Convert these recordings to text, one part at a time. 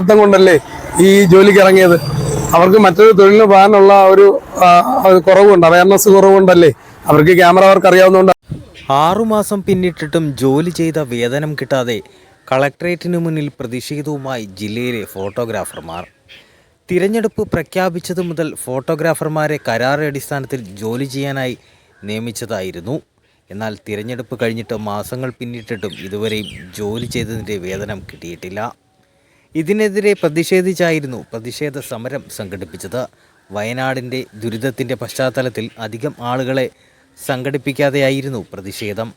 അർത്ഥം കൊണ്ടല്ലേ ഈ ജോലിക്ക് ഇറങ്ങിയത്? അവർക്ക് മറ്റൊരു തൊഴിലിന് പോകാനുള്ള ഒരു കുറവുണ്ട് അവയർനെസ് കുറവുണ്ടല്ലേ? അവർക്ക് ക്യാമറ അവർക്ക് അറിയാവുന്നതുകൊണ്ട്. ആറുമാസം പിന്നിട്ടിട്ടും ജോലി ചെയ്ത വേതനം കിട്ടാതെ കളക്ട്രേറ്റിന് മുന്നിൽ പ്രതിഷേധവുമായി ജില്ലയിലെ ഫോട്ടോഗ്രാഫർമാർ. തിരഞ്ഞെടുപ്പ് പ്രഖ്യാപിച്ചതു മുതൽ ഫോട്ടോഗ്രാഫർമാരെ കരാർ അടിസ്ഥാനത്തിൽ ജോലി ചെയ്യാനായി നിയമിച്ചതായിരുന്നു. എന്നാൽ തിരഞ്ഞെടുപ്പ് കഴിഞ്ഞിട്ട് മാസങ്ങൾ പിന്നിട്ടിട്ടും ഇതുവരെയും ജോലി ചെയ്തതിന്റെ വേതനം കിട്ടിയിട്ടില്ല. ഇതിനെതിരെ പ്രതിഷേധിച്ചായിരുന്നു പ്രതിഷേധ സമരം സംഘടിപ്പിച്ചത്. വയനാടിന്റെ ദുരിതത്തിന്റെ പശ്ചാത്തലത്തിൽ അധികം ആളുകളെ സംഘടിപ്പിക്കാതെയായിരുന്നു പ്രതിഷേധം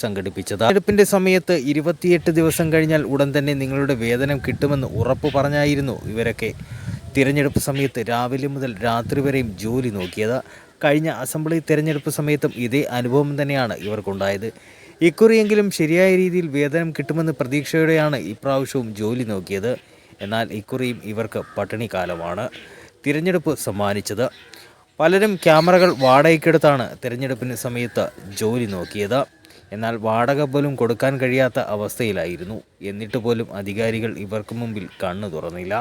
സംഘടിപ്പിച്ചത്. തെരഞ്ഞെടുപ്പിന്റെ സമയത്ത് ഇരുപത്തിയെട്ട് ദിവസം കഴിഞ്ഞാൽ ഉടൻ തന്നെ നിങ്ങളുടെ വേതനം കിട്ടുമെന്ന് ഉറപ്പ് പറഞ്ഞായിരുന്നു ഇവരൊക്കെ. തിരഞ്ഞെടുപ്പ് സമയത്ത് രാവിലെ മുതൽ രാത്രി വരെയും ജോലി നോക്കിയത്. കഴിഞ്ഞ അസംബ്ലി തിരഞ്ഞെടുപ്പ് സമയത്തും ഇതേ അനുഭവം തന്നെയാണ് ഇവർക്കുണ്ടായത്. ഇക്കുറിയെങ്കിലും ശരിയായ രീതിയിൽ വേതനം കിട്ടുമെന്ന് പ്രതീക്ഷയോടെയാണ് ഇപ്രാവശ്യവും ജോലി നോക്കിയത്. എന്നാൽ ഇക്കുറിയും ഇവർക്ക് പട്ടിണിക്കാലമാണ് തിരഞ്ഞെടുപ്പ് സമ്മാനിച്ചത്. പലരും ക്യാമറകൾ വാടകയ്ക്കെടുത്താണ് തിരഞ്ഞെടുപ്പിന് സമയത്ത് ജോലി നോക്കിയത്. എന്നാൽ വാടക പോലും കൊടുക്കാൻ കഴിയാത്ത അവസ്ഥയിലായിരുന്നു. എന്നിട്ട് പോലും അധികാരികൾ ഇവർക്ക് മുമ്പിൽ കണ്ണു തുറന്നില്ല.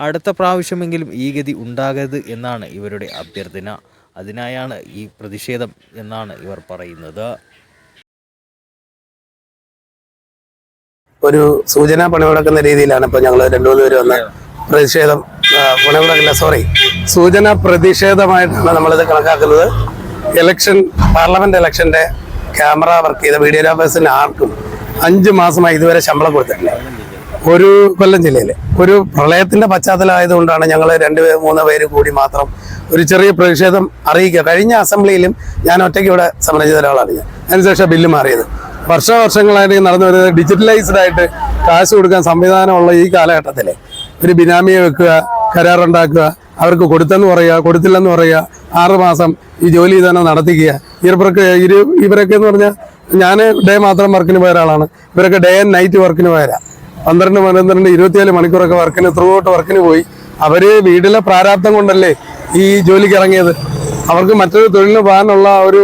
അടുത്ത പ്രാവശ്യമെങ്കിലും ഈ ഗതി ഉണ്ടാകരുത് എന്നാണ് ഇവരുടെ അഭ്യർത്ഥന. അതിനായാണ് ഈ പ്രതിഷേധം എന്നാണ് ഇവർ പറയുന്നത്. ഒരു സൂചന പണിമുടക്കുന്ന രീതിയിലാണ് ഇപ്പൊ ഞങ്ങൾ രണ്ടു മൂന്ന് പേര് വന്ന് പ്രതിഷേധം പണിമുടക്കില്ല സോറി സൂചന പ്രതിഷേധമായിട്ടാണ് നമ്മളിത് കണക്കാക്കുന്നത്. ഇലക്ഷൻ പാർലമെന്റ് ഇലക്ഷന്റെ ക്യാമറ വർക്ക് ചെയ്ത വീഡിയോഗ്രാഫേഴ്സിന് ആർക്കും അഞ്ച് മാസമായി ഇതുവരെ ശമ്പളം കൊടുത്തിട്ടില്ല. ഒരു കൊല്ലം ജില്ലയിൽ ഒരു പ്രളയത്തിന്റെ പശ്ചാത്തലമായതുകൊണ്ടാണ് ഞങ്ങൾ രണ്ട് മൂന്ന് പേര് കൂടി മാത്രം ഒരു ചെറിയ പ്രതിഷേധം അറിയിക്കുക. കഴിഞ്ഞ അസംബ്ലിയിലും ഞാൻ ഒറ്റയ്ക്ക് ഇവിടെ സമരം ചെയ്ത ഒരാളാണ് അതിനുശേഷം ബില്ല് മാറിയത്. വർഷവർഷങ്ങളായിട്ട് നടന്നു വരുന്നത് ഡിജിറ്റലൈസ്ഡ് ആയിട്ട് കാശ് കൊടുക്കാൻ സംവിധാനമുള്ള ഈ കാലഘട്ടത്തിൽ ഒരു ബിനാമിയെ വെക്കുക കരാറുണ്ടാക്കുക അവർക്ക് കൊടുത്തെന്ന് പറയുക കൊടുത്തില്ലെന്ന് പറയുക ആറ് മാസം ഈ ജോലി തന്നെ നടത്തിക്കുക. ഇവർക്ക് ഇരു ഇവരൊക്കെ എന്ന് പറഞ്ഞാൽ ഞാൻ ഡേ മാത്രം വർക്കിന് പോയ ഒരാളാണ്. ഇവരൊക്കെ ഡേ ആൻഡ് നൈറ്റ് വർക്കിന് പോയരാ പന്ത്രണ്ട് പന്ത്രണ്ട് ഇരുപത്തിയേഴ് മണിക്കൂറൊക്കെ വർക്കിന് ത്രൂ ഔട്ട് വർക്കിന് പോയി. അവർ വീട്ടിലെ പ്രാരാബ്ദം കൊണ്ടല്ലേ ഈ ജോലിക്ക് ഇറങ്ങിയത്? അവർക്ക് മറ്റൊരു തൊഴിലിന് പോകാനുള്ള ഒരു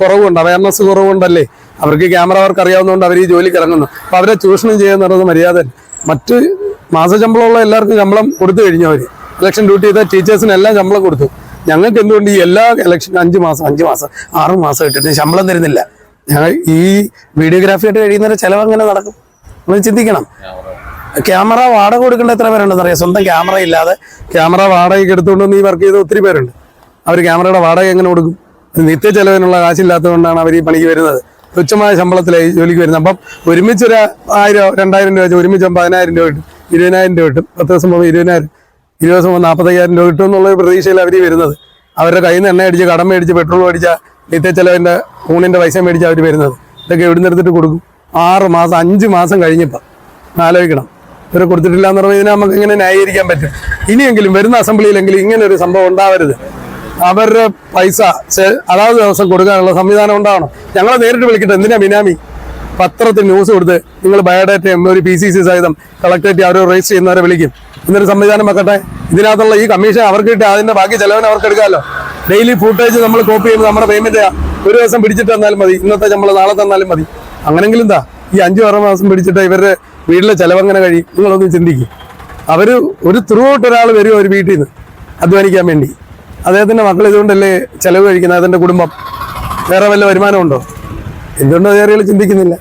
കുറവുണ്ട്. അവയർനെസ് കുറവുണ്ടല്ലേ? അവർക്ക് ക്യാമറ വർക്ക് അറിയാവുന്നതുകൊണ്ട് അവർ ഈ ജോലിക്ക് ഇറങ്ങുന്നു അപ്പൊ അവരെ ചൂഷണം ചെയ്യുക എന്നുള്ളത് മര്യാദ മറ്റ് മാസശമ്പളമുള്ള എല്ലാവർക്കും ശമ്പളം കൊടുത്തു കഴിഞ്ഞു അവർ ഇലക്ഷൻ ഡ്യൂട്ടി ചെയ്ത ടീച്ചേഴ്സിന് എല്ലാം ശമ്പളം കൊടുത്തു. ഞങ്ങൾക്ക് എന്തുകൊണ്ട് ഈ എല്ലാ ഇലക്ഷൻ അഞ്ച് മാസം അഞ്ച് മാസം ആറ് മാസം ഇട്ടിട്ട് ശമ്പളം തരുന്നില്ല? ഞങ്ങൾ ഈ വീഡിയോഗ്രാഫി ആയിട്ട് കഴിയുന്നവരെ ചിലവ് അങ്ങനെ നടക്കും. നമ്മൾ ചിന്തിക്കണം. ക്യാമറ വാടക കൊടുക്കേണ്ട എത്ര പേരുണ്ടെന്ന് അറിയാം സ്വന്തം ക്യാമറ ഇല്ലാതെ ക്യാമറ വാടകയ്ക്ക് എടുത്തുകൊണ്ട് ഈ വർക്ക് ചെയ്ത ഒത്തിരി പേരുണ്ട്. അവർ ക്യാമറയുടെ വാടക എങ്ങനെ കൊടുക്കും? നിത്യ ചെലവിനുള്ള കാശില്ലാത്തതുകൊണ്ടാണ് അവർ ഈ പണിക്ക് വരുന്നത്. തുച്ഛമായ ശമ്പളത്തിലായി ജോലിക്ക് വരുന്നത്. അപ്പം ഒരുമിച്ച് ഒരു ആയിരം രണ്ടായിരം രൂപ വെച്ച് ഒരുമിച്ച് പതിനായിരം രൂപ കിട്ടും. ഇരുപതിനായിരം രൂപ കിട്ടും. പത്ത് ദിവസം പോകുമ്പോൾ ഇരുപതിനായിരം ഇരുപത് ദിവസം പോകുമ്പോൾ നാൽപ്പത്തയ്യായിരം രൂപ കിട്ടും എന്നുള്ള ഒരു പ്രതീക്ഷയിൽ അവർ വരുന്നത്. അവരുടെ കയ്യിൽ നിന്ന് എണ്ണ അടിച്ച് കടം മേടിച്ച് പെട്രോൾ മേടിച്ച നിത്യ ചെലവിന്റെ ഊണിന്റെ പൈസ മേടിച്ച് അവർ വരുന്നത്. ഇതൊക്കെ എവിടെ എടുത്തിട്ട് കൊടുക്കും? ആറ് മാസം അഞ്ച് മാസം കഴിഞ്ഞപ്പോൾ ആലോചിക്കണം. ഇവരെ കൊടുത്തിട്ടില്ല എന്ന് ഇതിനെ നമുക്ക് ഇങ്ങനെ ന്യായീകരിക്കാൻ പറ്റും. ഇനിയെങ്കിലും വരുന്ന അസംബ്ലിയിലെങ്കിലും ഇങ്ങനെ ഒരു സംഭവം ഉണ്ടാവരുത്. അവരുടെ പൈസ അതാത് ദിവസം കൊടുക്കാനുള്ള സംവിധാനം ഉണ്ടാവണം. ഞങ്ങളെ നേരിട്ട് വിളിക്കട്ടെ. എന്തിനാ ബിനാമി? പത്രത്തിൽ ന്യൂസ് കൊടുത്ത് നിങ്ങൾ ബയോഡാറ്റയും ഒരു പി സി സി സഹിതം കളക്ടറേറ്റ് അവർ രജിസ്റ്റർ ചെയ്യുന്നവരെ വിളിക്കും. എന്നൊരു സംവിധാനം വെക്കട്ടെ. ഇതിനകത്തുള്ള ഈ കമ്മീഷൻ അവർക്ക് കിട്ടി അതിന്റെ ബാക്കി ചിലവൻ അവർക്ക് എടുക്കാമല്ലോ. ഡെയിലി ഫുട്ടേജ് നമ്മൾ കോപ്പി ചെയ്യുമ്പോൾ നമ്മുടെ പേയ്മെന്റ് ഒരു ദിവസം പിടിച്ചിട്ട് തന്നാലും മതി. ഇന്നത്തെ നമ്മൾ നാളെ തന്നാലും മതി. അങ്ങനെങ്കിലും എന്താ ഈ അഞ്ചു ആറ് മാസം പിടിച്ചിട്ട് ഇവരുടെ വീട്ടിലെ ചിലവങ്ങനെ കഴിയും? നിങ്ങളൊന്ന് ചിന്തിക്കും. അവർ ഒരു ത്രൂ ഔട്ട് ഒരാൾ വരും ഒരു വീട്ടിൽ നിന്ന് അധ്വാനിക്കാൻ വേണ്ടി. അദ്ദേഹത്തിന്റെ മക്കൾ ഇതുകൊണ്ടല്ലേ ചെലവ് കഴിക്കുന്നത്? അതിന്റെ കുടുംബം വേറെ വല്ല വരുമാനമുണ്ടോ? എന്തുകൊണ്ടോ ഏറെ ചിന്തിക്കുന്നില്ല.